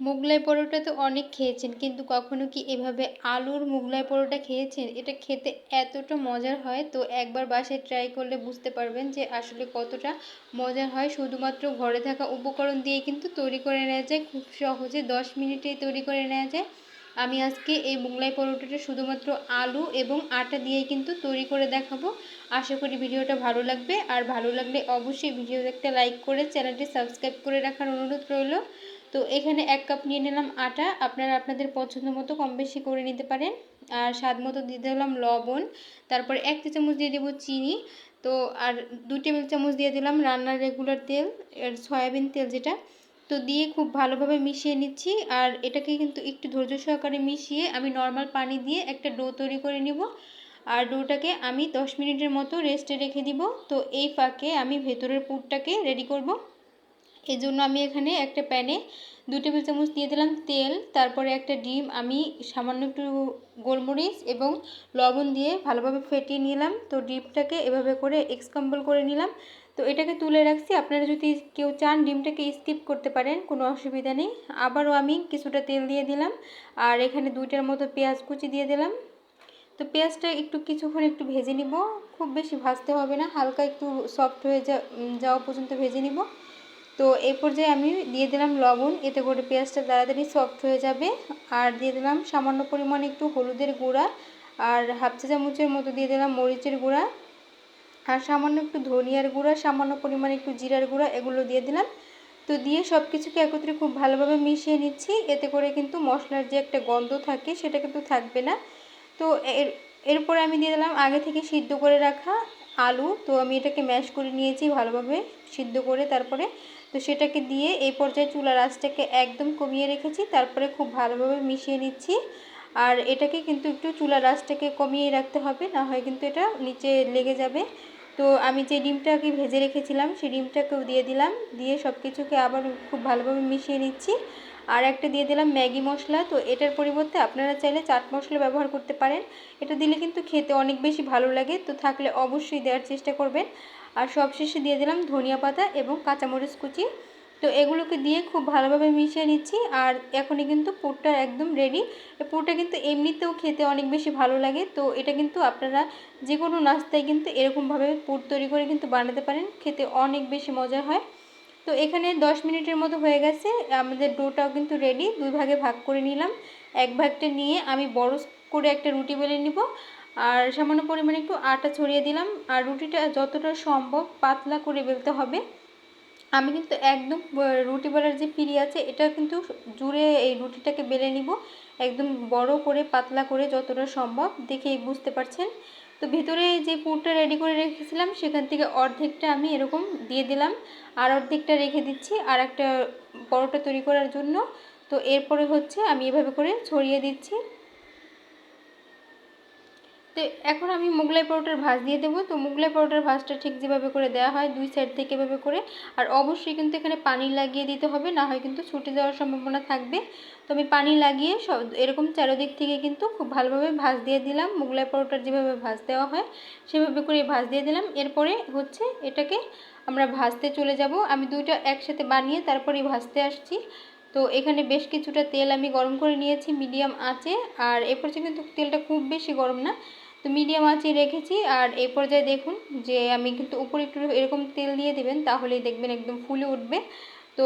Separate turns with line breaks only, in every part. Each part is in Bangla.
মোগলাই পরোটা তো অনেক খেয়েছেন, কিন্তু কখনো কি এভাবে আলুর মোগলাই পরোটা খেয়েছেন? এটা খেতে এতটা মজার হয়, তো একবার বাসায় ট্রাই করলে বুঝতে পারবেন যে আসলে কতটা মজার হয়। শুধুমাত্র ঘরে থাকা উপকরণ দিয়ে কিন্তু তৈরি করে নেওয়া যায়, খুব সহজে দশ মিনিটেই তৈরি করে নেওয়া যায়। আমি আজকে এই মোগলাই পরোটাটা শুধুমাত্র আলু এবং আটা দিয়ে কিন্তু তৈরি করে দেখাবো। আশা করি ভিডিওটা ভালো লাগবে, আর ভালো লাগলে অবশ্যই ভিডিও একটা লাইক করে চ্যানেলটি সাবস্ক্রাইব করে রাখার অনুরোধ রইল। তো এখানে এক কাপ নিয়ে নিলাম আটা। আপনারা আপনাদের পছন্দ মতো কম বেশি করে নিতে পারেন। আর স্বাদ মতো দিয়ে দিলাম লবণ। তারপর এক চা চামচ দিয়ে দেবো চিনি। তো আর দু টেবিল চামচ দিয়ে দিলাম রান্নার রেগুলার তেল সয়াবিন তেল যেটা। তো দিয়ে খুব ভালোভাবে মিশিয়ে নিচ্ছি। আর এটাকে কিন্তু একটু ধৈর্য সহকারে মিশিয়ে আমি নর্মাল পানি দিয়ে একটা ডো তৈরি করে নিব। আর ডোটাকে আমি 10 মিনিটের মতো রেস্টে রেখে দিব। তো এই ফাঁকে আমি ভেতরের পুরটাকে রেডি করব। এই জন্য আমি এখানে একটা প্যানে দু টেবিল চামচ দিয়ে দিলাম তেল, তারপরে একটা ডিম, আমি সামান্য একটু গোলমরিচ এবং লবণ দিয়ে ভালোভাবে ফেটিয়ে নিলাম। তো ডিমটাকে এভাবে করে এক্সকাম্বল করে নিলাম। তো এটাকে তুলে রাখছি। আপনারা যদি কেউ চান ডিমটাকে স্কিপ করতে পারেন, কোনো অসুবিধা নেই। আবারও আমি কিছুটা তেল দিয়ে দিলাম। আর এখানে দুইটার মতো পেঁয়াজ কুচি দিয়ে দিলাম। তো পেঁয়াজটা একটু কিছুক্ষণ একটু ভেজে নিব। খুব বেশি ভাজতে হবে না, হালকা একটু সফট হয়ে যাওয়া পর্যন্ত ভেজে নিব। তো এই পর্যায়ে আমি দিয়ে দিলাম লবণ, এতে করে পেঁয়াজটা তাড়াতাড়ি সফট হয়ে যাবে। আর দিয়ে দিলাম সামান্য পরিমাণে একটু হলুদের গুঁড়া আর হাফ চা চামচের মতো দিয়ে দিলাম মরিচের গুঁড়া। আর সামান্য একটু ধনিয়ার গুঁড়া, সামান্য পরিমাণে একটু জিরার গুঁড়া, এগুলো দিয়ে দিলাম। তো দিয়ে সব কিছুকে একত্রে খুব ভালোভাবে মিশিয়ে নিচ্ছি। এতে করে কিন্তু মশলার যে একটা গন্ধ থাকে সেটা কিন্তু থাকবে না। তো এর, এরপরে আমি দিয়ে দিলাম আগে থেকে সিদ্ধ করে রাখা আলু। তো আমি এটাকে ম্যাশ করে নিয়েছি ভালোভাবে সিদ্ধ করে, তারপরে তো সেটাকে দিয়ে এই পর্যায়ে চুলার আঁচটাকে একদম কমিয়ে রেখেছি, তারপরে খুব ভালোভাবে মিশিয়ে নিচ্ছি। আর এটাকে কিন্তু একটু চুলার আঁচটাকে কমিয়ে রাখতে হবে, না হয় কিন্তু এটা নিচে লেগে যাবে। তো আমি যে ডিমটাকে ভেজে রেখেছিলাম, সেই ডিমটাকেও দিয়ে দিলাম, দিয়ে সব কিছুকে আবার খুব ভালোভাবে মিশিয়ে নিচ্ছি। আর একটা দিয়ে দিলাম ম্যাগি মশলা, তো এটার পরিবর্তে আপনারা চাইলে চাট মশলা ব্যবহার করতে পারেন। এটা দিলে কিন্তু খেতে অনেক বেশি ভালো লাগে, তো থাকলে অবশ্যই দেওয়ার চেষ্টা করবেন। আর সবশেষে দিয়ে দিলাম ধনিয়া পাতা এবং কাঁচামরিচ কুচি। তো এগুলোকে দিয়ে খুব ভালোভাবে মিশিয়ে নিচ্ছি আর এখনই কিন্তু পুরটা একদম রেডি পুরটা কিন্তু এমনিতেও খেতে অনেক বেশি ভালো লাগে। তো এটা কিন্তু আপনারা যে কোনো নাস্তায় কিন্তু এরকমভাবে পুর তৈরি করে কিন্তু বানাতে পারেন। খেতে অনেক বেশি মজা হয়। তো এখানে 10 মিনিটের মতো হয়ে গেছে। আমাদের ডোটাও কিন্তু রেডি দুই ভাগে ভাগ করে নিলাম। এক ভাগটা নিয়ে আমি বড় করে একটা রুটি বেলে নিব। আর সামান্য পরিমাণে একটু আটা ছড়িয়ে দিলাম। আর রুটিটা যতটা সম্ভব পাতলা করে বেলতে হবে। আমি কিন্তু একদম রুটি বেলার যে পিড়ি আছে, এটা কিন্তু জুড়ে এই রুটিটাকে বেলে নিব। একদম বড় করে, পাতলা করে যতটা সম্ভব, দেখেই বুঝতে পারছেন। তো ভিতরে যে পুরটা রেডি করে রেখেছিলাম, সেখান থেকে অর্ধেকটা আমি এরকম দিয়ে দিলাম। আর অর্ধেকটা রেখে দিচ্ছি আর একটা পরোটা তৈরি করার জন্য। তো এরপরে হচ্ছে আমি এভাবে করে ছড়িয়ে দিচ্ছি। তো এখন আমি মোগলাই পরোটার ভাজ দিয়ে দেবো। তো মোগলাই পরোটার ভাজটা ঠিক যেভাবে করে দেওয়া হয়, দুই সাইড থেকে এভাবে করে। আর অবশ্যই কিন্তু এখানে পানি লাগিয়ে দিতে হবে, না হয় কিন্তু ছুটে যাওয়ার সম্ভাবনা থাকবে। তো আমি পানি লাগিয়ে সব, এরকম চারোদিক থেকে কিন্তু খুব ভালোভাবে ভাজ দিয়ে দিলাম। মোগলাই পরোটার যেভাবে ভাজ দেওয়া হয়, সেভাবে করে ভাজ দিয়ে দিলাম। এরপরে হচ্ছে এটাকে আমরা ভাজতে চলে যাব। আমি দুইটা একসাথে বানিয়ে তারপরে ভাজতে আসছি। তো এখানে বেশ কিছুটা তেল আমি গরম করে নিয়েছি, মিডিয়াম আঁচে। আর এরপর কিন্তু তেলটা খুব বেশি গরম না। তো মিডিয়াম আঁচে রেখেছি আর এই পর্যায়ে দেখুন যে আমি কিন্তু উপরে একটু এরকম তেল দিয়ে দেবেন, তাহলেই দেখবেন একদম ফুলে উঠবে। তো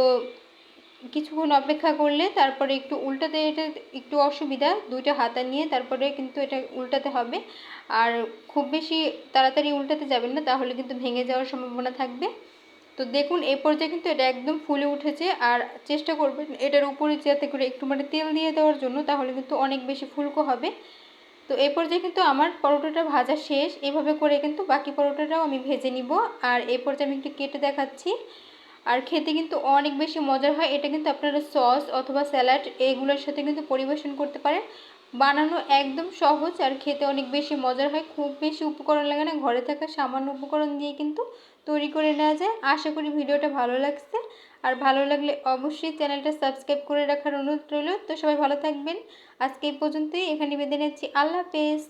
কিছুক্ষণ অপেক্ষা করলে তারপরে একটু উল্টাতে এটা একটু অসুবিধা, দুইটা হাতা নিয়ে তারপরে কিন্তু এটা উল্টাতে হবে। আর খুব বেশি তাড়াতাড়ি উল্টাতে যাবেন না, তাহলে কিন্তু ভেঙে যাওয়ার সম্ভাবনা থাকবে। তো দেখুন এই পর্যায়ে কিন্তু এটা একদম ফুলে উঠেছে আর চেষ্টা করবেন এটার উপরে যাতে করে একটু মানে তেল দিয়ে দেওয়ার জন্য, তাহলে কিন্তু অনেক বেশি ফুলকো হবে। তো এই পর্যায়ে কিন্তু আমার পরোটাটা ভাজা শেষ। এভাবে করে কিন্তু বাকি পরোটাটাও আমি ভেজে নিব। আর এই পর্যায়ে আমি একটু কেটে দেখাচ্ছি। আর খেতে কিন্তু অনেক বেশি মজার হয়। এটা কিন্তু আপনারা সস অথবা স্যালাড এগুলোর সাথে কিন্তু পরিবেশন করতে পারেন। বানানো একদম সহজ আর খেতে অনেক বেশি মজার হয়। খুব বেশি উপকরণ লাগে না। ঘরে থাকা সামান্য উপকরণ দিয়ে কিন্তু তৈরি করে নেওয়া যায়। আশা করি ভিডিওটা ভালো লাগছে। আর ভালো লাগলে অবশ্যই চ্যানেলটা সাবস্ক্রাইব করে রাখার অনুরোধ রইল। তো সবাই ভালো থাকবেন। আজকে এই পর্যন্তই। এখানে বেঁধে নিচ্ছি। আল্লাহ হাফেজ।